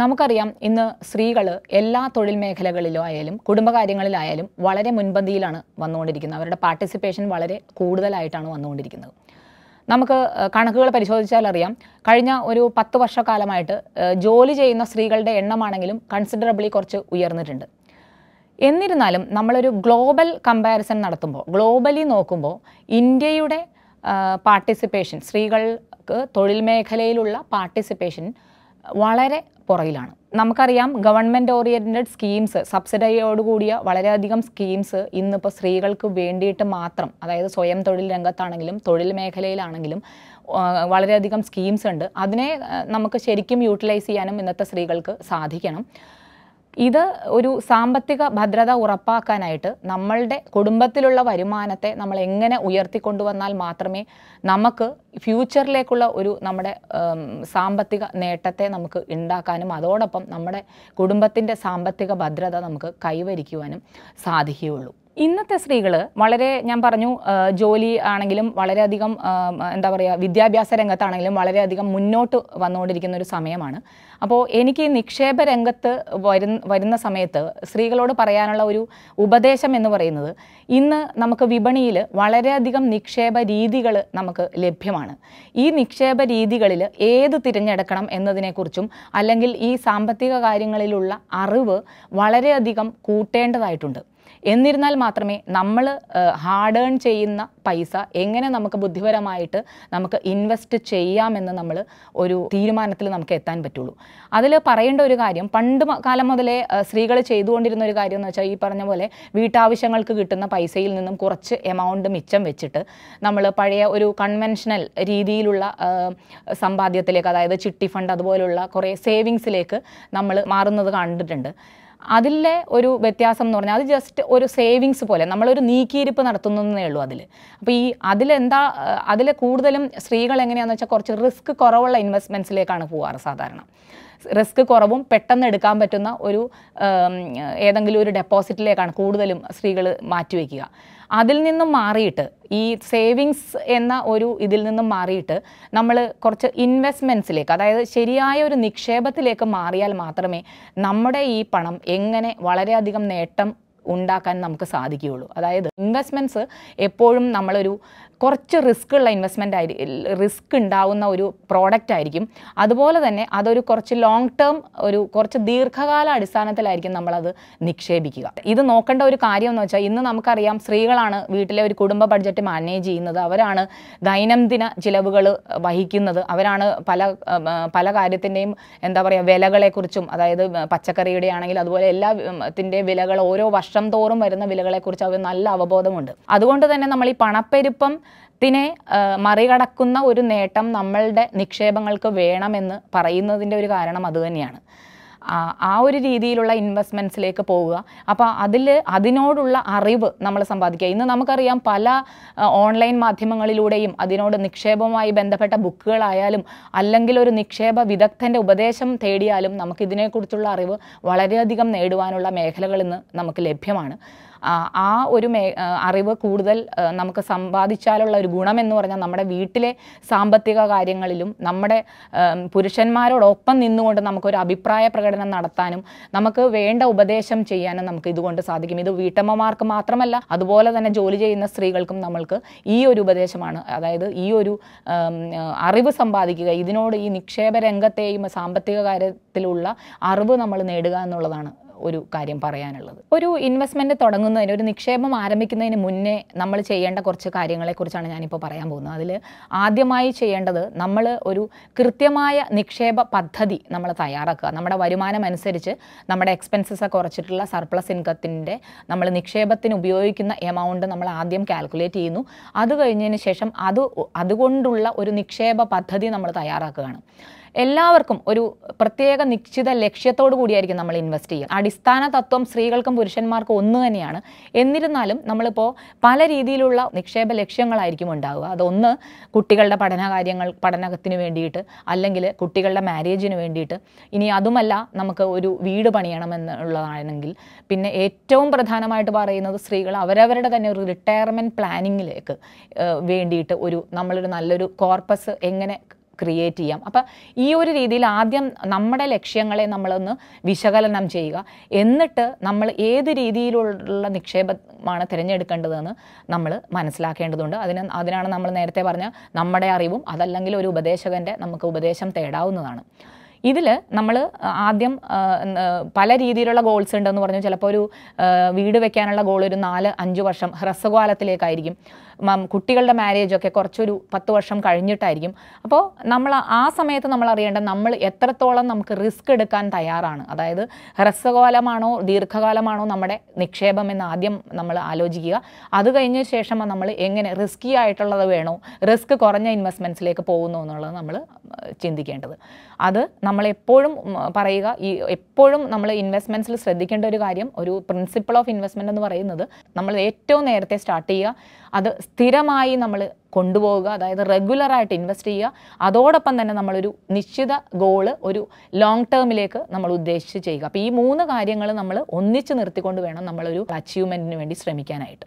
നമുക്കറിയാം ഇന്ന് സ്ത്രീകൾ എല്ലാ തൊഴിൽ മേഖലകളിലും ആയാലും കുടുംബകാര്യങ്ങളിലായാലും വളരെ മുൻപന്തിയിലാണ് വന്നുകൊണ്ടിരിക്കുന്നത്. അവരുടെ പാർട്ടിസിപ്പേഷൻ വളരെ കൂടുതലായിട്ടാണ് വന്നുകൊണ്ടിരിക്കുന്നത്. നമുക്ക് കണക്കുകൾ പരിശോധിച്ചാൽ അറിയാം കഴിഞ്ഞ ഒരു പത്ത് വർഷക്കാലമായിട്ട് ജോലി ചെയ്യുന്ന സ്ത്രീകളുടെ എണ്ണമാണെങ്കിലും കൺസിഡറബിളി കുറച്ച് ഉയർന്നിട്ടുണ്ട്. എന്നിരുന്നാലും നമ്മളൊരു ഗ്ലോബൽ കമ്പാരിസൺ നടത്തുമ്പോൾ ഗ്ലോബലി നോക്കുമ്പോൾ ഇന്ത്യയുടെ പാർട്ടിസിപ്പേഷൻ സ്ത്രീകൾക്ക് തൊഴിൽ മേഖലയിലുള്ള പാർട്ടിസിപ്പേഷൻ വളരെ പുറകിലാണ്. നമുക്കറിയാം ഗവൺമെന്റ് ഓറിയന്റഡ് സ്കീംസ് സബ്സിഡിയോടുകൂടിയ വളരെയധികം സ്കീംസ് ഇന്നിപ്പോൾ സ്ത്രീകൾക്ക് വേണ്ടിയിട്ട് മാത്രം അതായത് സ്വയം തൊഴിൽ രംഗത്താണെങ്കിലും തൊഴിൽ മേഖലയിലാണെങ്കിലും വളരെയധികം സ്കീംസ് ഉണ്ട്. അതിനെ നമുക്ക് ശരിക്കും യൂട്ടിലൈസ് ചെയ്യാനും ഇന്നത്തെ സ്ത്രീകൾക്ക് സാധിക്കണം. ഇത് ഒരു സാമ്പത്തിക ഭദ്രത ഉറപ്പാക്കാനായിട്ട് നമ്മളുടെ കുടുംബത്തിലുള്ള വരുമാനത്തെ നമ്മൾ എങ്ങനെ ഉയർത്തിക്കൊണ്ടുവന്നാൽ മാത്രമേ നമുക്ക് ഫ്യൂച്ചറിലേക്കുള്ള ഒരു നമ്മുടെ സാമ്പത്തിക നേട്ടത്തെ നമുക്ക് ഉണ്ടാക്കാനും അതോടൊപ്പം നമ്മുടെ കുടുംബത്തിന്റെ സാമ്പത്തിക ഭദ്രത നമുക്ക് കൈവരിക്കുവാനും സാധിക്കുകയുള്ളൂ. ഇന്നത്തെ സ്ത്രീകൾ വളരെ ഞാൻ പറഞ്ഞു ജോലി ആണെങ്കിലും വളരെയധികം എന്താ പറയുക വിദ്യാഭ്യാസ രംഗത്താണെങ്കിലും വളരെയധികം മുന്നോട്ട് വന്നുകൊണ്ടിരിക്കുന്ന ഒരു സമയമാണ്. അപ്പോൾ എനിക്ക് നിക്ഷേപ രംഗത്ത് വരുന്ന വരുന്ന സമയത്ത് സ്ത്രീകളോട് പറയാനുള്ള ഒരു ഉപദേശം എന്ന് പറയുന്നത് ഇന്ന് നമുക്ക് വിപണിയിൽ വളരെയധികം നിക്ഷേപ രീതികൾ നമുക്ക് ലഭ്യമാണ്. ഈ നിക്ഷേപ രീതികളിൽ ഏത് തിരഞ്ഞെടുക്കണം എന്നതിനെക്കുറിച്ചും അല്ലെങ്കിൽ ഈ സാമ്പത്തിക കാര്യങ്ങളിലുള്ള അറിവ് വളരെയധികം കൂട്ടേണ്ടതായിട്ടുണ്ട്. എന്നിരുന്നാൽ മാത്രമേ നമ്മൾ ഹാർഡ് ഏൺ ചെയ്യുന്ന പൈസ എങ്ങനെ നമുക്ക് ബുദ്ധിപരമായിട്ട് നമുക്ക് ഇൻവെസ്റ്റ് ചെയ്യാമെന്ന് നമ്മൾ ഒരു തീരുമാനത്തിൽ നമുക്ക് എത്താൻ പറ്റുള്ളൂ. അതിൽ പറയേണ്ട ഒരു കാര്യം പണ്ട് കാലം മുതലേ സ്ത്രീകൾ ചെയ്തുകൊണ്ടിരുന്ന ഒരു കാര്യം എന്ന് വെച്ചാൽ ഈ പറഞ്ഞ പോലെ വീട്ടാവശ്യങ്ങൾക്ക് കിട്ടുന്ന പൈസയിൽ നിന്നും കുറച്ച് എമൗണ്ട് മിച്ചം വെച്ചിട്ട് നമ്മൾ പഴയ ഒരു കൺവെൻഷണൽ രീതിയിലുള്ള സമ്പാദ്യത്തിലേക്ക് അതായത് ചിട്ടി ഫണ്ട് അതുപോലുള്ള കുറേ സേവിങ്സിലേക്ക് നമ്മൾ മാറുന്നത് കണ്ടിട്ടുണ്ട്. അതിലെ ഒരു വ്യത്യാസം എന്ന് പറഞ്ഞാൽ അത് ജസ്റ്റ് ഒരു സേവിങ്സ് പോലെ നമ്മളൊരു നീക്കിയിരിപ്പ് നടത്തുന്നതേ ഉള്ളൂ അതിൽ അപ്പോൾ ഈ അതിലെന്താ അതിൽ കൂടുതലും സ്ത്രീകൾ എങ്ങനെയാണെന്ന് വെച്ചാൽ കുറച്ച് റിസ്ക് കുറവുള്ള ഇൻവെസ്റ്റ്മെന്റ്സിലേക്കാണ് പോവാറ് സാധാരണ. റിസ്ക് കുറവും പെട്ടെന്ന് എടുക്കാൻ പറ്റുന്ന ഒരു ഏതെങ്കിലും ഒരു ഡെപ്പോസിറ്റിലേക്കാണ് കൂടുതലും സ്ത്രീകൾ മാറ്റിവെക്കുക. അതിൽ നിന്നും മാറിയിട്ട് ഈ സേവിങ്സ് എന്ന ഒരു ഇതിൽ നിന്നും മാറിയിട്ട് നമ്മൾ കുറച്ച് ഇൻവെസ്റ്റ്മെന്റ്സിലേക്ക് അതായത് ശരിയായ ഒരു നിക്ഷേപത്തിലേക്ക് മാറിയാൽ മാത്രമേ നമ്മുടെ ഈ പണം എങ്ങനെ വളരെയധികം നേട്ടം ഉണ്ടാക്കാൻ നമുക്ക് സാധിക്കുകയുള്ളൂ. അതായത് ഇൻവെസ്റ്റ്മെന്റ്സ് എപ്പോഴും നമ്മളൊരു കുറച്ച് റിസ്ക് ഉള്ള ഇൻവെസ്റ്റ്മെന്റ് ആയി റിസ്ക് ഉണ്ടാവുന്ന ഒരു പ്രോഡക്റ്റ് ആയിരിക്കും. അതുപോലെ തന്നെ അതൊരു കുറച്ച് ലോങ് ടേം ഒരു കുറച്ച് ദീർഘകാല അടിസ്ഥാനത്തിലായിരിക്കും നമ്മളത് നിക്ഷേപിക്കുക. ഇത് നോക്കേണ്ട ഒരു കാര്യം എന്ന് വെച്ചാൽ ഇന്ന് നമുക്കറിയാം സ്ത്രീകളാണ് വീട്ടിലെ ഒരു കുടുംബ ബഡ്ജറ്റ് മാനേജ് ചെയ്യുന്നത്. അവരാണ് ദൈനംദിന ചിലവുകൾ വഹിക്കുന്നത്. അവരാണ് പല പല കാര്യത്തിന്റെയും എന്താ പറയുക വിലകളെക്കുറിച്ചും അതായത് പച്ചക്കറിയുടെ ആണെങ്കിൽ അതുപോലെ എല്ലാത്തിന്റെയും വിലകൾ ഓരോ വർഷം തോറും വരുന്ന വിലകളെക്കുറിച്ച് അവർ നല്ല അവബോധമുണ്ട്. അതുകൊണ്ട് തന്നെ നമ്മൾ ഈ പണപ്പെരുപ്പം ത്തിനെ മറികടക്കുന്ന ഒരു നേട്ടം നമ്മളുടെ നിക്ഷേപങ്ങൾക്ക് വേണമെന്ന് പറയുന്നതിന്റെ ഒരു കാരണം അതുതന്നെയാണ് ആ ഒരു രീതിയിലുള്ള ഇൻവെസ്റ്റ്മെന്റ്സിലേക്ക് പോവുക. അപ്പോൾ അതിൽ അതിനോടുള്ള അറിവ് നമ്മൾ സമ്പാദിക്കുക. ഇന്ന് നമുക്കറിയാം പല ഓൺലൈൻ മാധ്യമങ്ങളിലൂടെയും അതിനോട് നിക്ഷേപവുമായി ബന്ധപ്പെട്ട ബുക്കുകളായാലും അല്ലെങ്കിൽ ഒരു നിക്ഷേപ വിദഗ്ധന്റെ ഉപദേശം തേടിയാലും നമുക്കിതിനെക്കുറിച്ചുള്ള അറിവ് വളരെയധികം നേടുവാനുള്ള മേഖലകൾ ഇന്ന് നമുക്ക് ലഭ്യമാണ്. ആ, ഒരു മേ അറിവ് കൂടുതൽ നമുക്ക് സമ്പാദിച്ചാലുള്ള ഒരു ഗുണമെന്ന് പറഞ്ഞാൽ നമ്മുടെ വീട്ടിലെ സാമ്പത്തിക കാര്യങ്ങളിലും നമ്മുടെ പുരുഷന്മാരോടൊപ്പം നിന്നുകൊണ്ട് നമുക്കൊരു അഭിപ്രായ പ്രകടനം നടത്താനും നമുക്ക് വേണ്ട ഉപദേശം ചെയ്യാനും നമുക്ക് ഇതുകൊണ്ട് സാധിക്കും. ഇത് വീട്ടമ്മമാർക്ക് മാത്രമല്ല അതുപോലെ തന്നെ ജോലി ചെയ്യുന്ന സ്ത്രീകൾക്കും നമ്മൾക്ക് ഈ ഒരു ഉപദേശമാണ്. അതായത് ഈ ഒരു അറിവ് സമ്പാദിക്കുക ഇതിനോട് ഈ നിക്ഷേപ രംഗത്തെയും സാമ്പത്തിക കാര്യത്തിലുള്ള അറിവ് നമ്മൾ നേടുക എന്നുള്ളതാണ്. ഒരു കാര്യം പറയാനുള്ളത്. ഒരു ഇൻവെസ്റ്റ്മെന്റ് തുടങ്ങുന്നതിന് ഒരു നിക്ഷേപം ആരംഭിക്കുന്നതിന് മുന്നേ നമ്മൾ ചെയ്യേണ്ട കുറച്ച് കാര്യങ്ങളെക്കുറിച്ചാണ് ഞാനിപ്പോൾ പറയാൻ പോകുന്നത്. അതിൽ ആദ്യമായി ചെയ്യേണ്ടത് നമ്മൾ ഒരു കൃത്യമായ നിക്ഷേപ പദ്ധതി നമ്മൾ തയ്യാറാക്കുക. നമ്മുടെ വരുമാനം അനുസരിച്ച് നമ്മുടെ എക്സ്പെൻസസ് കുറച്ചിട്ടുള്ള സർപ്ലസ് ഇൻകത്തിന്റെ നമ്മൾ നിക്ഷേപത്തിന് ഉപയോഗിക്കുന്ന എമൗണ്ട് നമ്മൾ ആദ്യം കാൽക്കുലേറ്റ് ചെയ്യുന്നു. അത് കഴിഞ്ഞതിന് ശേഷം അത് അതുകൊണ്ടുള്ള ഒരു നിക്ഷേപ പദ്ധതി നമ്മൾ തയ്യാറാക്കുകയാണ്. എല്ലാവർക്കും ഒരു പ്രത്യേക നിശ്ചിത ലക്ഷ്യത്തോടു കൂടിയായിരിക്കും നമ്മൾ ഇൻവെസ്റ്റ് ചെയ്യുക. അടിസ്ഥാന തത്വം സ്ത്രീകൾക്കും പുരുഷന്മാർക്കും ഒന്ന് തന്നെയാണ്. എന്നിരുന്നാലും നമ്മളിപ്പോൾ പല രീതിയിലുള്ള നിക്ഷേപ ലക്ഷ്യങ്ങളായിരിക്കും ഉണ്ടാവുക. അതൊന്ന് കുട്ടികളുടെ പഠന കാര്യങ്ങൾ പഠനത്തിന് വേണ്ടിയിട്ട് അല്ലെങ്കിൽ കുട്ടികളുടെ മാരേജിന് വേണ്ടിയിട്ട്. ഇനി അതുമല്ല നമുക്ക് ഒരു വീട് പണിയണമെന്നുള്ളതാണെങ്കിൽ പിന്നെ ഏറ്റവും പ്രധാനമായിട്ട് പറയുന്നത് സ്ത്രീകൾ അവരവരുടെ തന്നെ ഒരു റിട്ടയർമെന്റ് പ്ലാനിങ്ങിലേക്ക് വേണ്ടിയിട്ട് ഒരു നമ്മളൊരു നല്ലൊരു കോർപ്പസ് എങ്ങനെ ക്രിയേറ്റ് ചെയ്യാം. അപ്പം ഈ ഒരു രീതിയിൽ ആദ്യം നമ്മുടെ ലക്ഷ്യങ്ങളെ നമ്മളൊന്ന് വിശകലനം ചെയ്യുക. എന്നിട്ട് നമ്മൾ ഏത് രീതിയിലുള്ള നിക്ഷേപമാണ് തിരഞ്ഞെടുക്കേണ്ടതെന്ന് നമ്മൾ മനസ്സിലാക്കേണ്ടതുണ്ട്. അതിന് അതിനാണ് നമ്മൾ നേരത്തെ പറഞ്ഞ നമ്മുടെ അറിവും അതല്ലെങ്കിൽ ഒരു ഉപദേശകന്റെ നമുക്ക് ഉപദേശം തേടാവുന്നതാണ്. ഇതിൽ നമ്മൾ ആദ്യം പല രീതിയിലുള്ള ഗോൾസ് ഉണ്ടെന്ന് പറഞ്ഞു. ചിലപ്പോൾ ഒരു വീട് വെക്കാനുള്ള ഗോൾ ഒരു നാല് അഞ്ച് വർഷം ഹ്രസ്വകാലത്തിലേക്കായിരിക്കും. കുട്ടികളുടെ കുട്ടികളുടെ മാരേജൊക്കെ കുറച്ചൊരു പത്ത് വർഷം കഴിഞ്ഞിട്ടായിരിക്കും. അപ്പോൾ നമ്മൾ ആ സമയത്ത് നമ്മൾ അറിയേണ്ട നമ്മൾ എത്രത്തോളം നമുക്ക് റിസ്ക് എടുക്കാൻ തയ്യാറാണ്. അതായത് ഹ്രസ്വകാലമാണോ ദീർഘകാലമാണോ നമ്മുടെ നിക്ഷേപം എന്ന് ആദ്യം നമ്മൾ ആലോചിക്കുക. അത് കഴിഞ്ഞ ശേഷം നമ്മൾ എങ്ങനെ റിസ്കി ആയിട്ടുള്ളത് വേണോ റിസ്ക് കുറഞ്ഞ ഇൻവെസ്റ്റ്മെന്റ്സിലേക്ക് പോകുന്നു എന്നുള്ളത് നമ്മൾ ചിന്തിക്കേണ്ടത്. അത് നമ്മൾ എപ്പോഴും പറയുക ഈ എപ്പോഴും നമ്മൾ ഇൻവെസ്റ്റ്മെന്റ്സിൽ ശ്രദ്ധിക്കേണ്ട ഒരു കാര്യം ഒരു പ്രിൻസിപ്പിൾ ഓഫ് ഇൻവെസ്റ്റ്മെന്റ് എന്ന് പറയുന്നത് നമ്മൾ ഏറ്റവും നേരത്തെ സ്റ്റാർട്ട് ചെയ്യുക അത് സ്ഥിരമായി നമ്മൾ കൊണ്ടുപോവുക അതായത് റെഗുലറായിട്ട് ഇൻവെസ്റ്റ് ചെയ്യുക അതോടൊപ്പം തന്നെ നമ്മളൊരു നിശ്ചിത ഗോൾ ഒരു ലോങ് ടേമിലേക്ക് നമ്മൾ ഉദ്ദേശിച്ച് ചെയ്യുക. അപ്പോൾ ഈ മൂന്ന് കാര്യങ്ങൾ നമ്മൾ ഒന്നിച്ച് നിർത്തിക്കൊണ്ട് വേണം നമ്മളൊരു അച്ചീവ്മെന്റിന് വേണ്ടി ശ്രമിക്കാനായിട്ട്.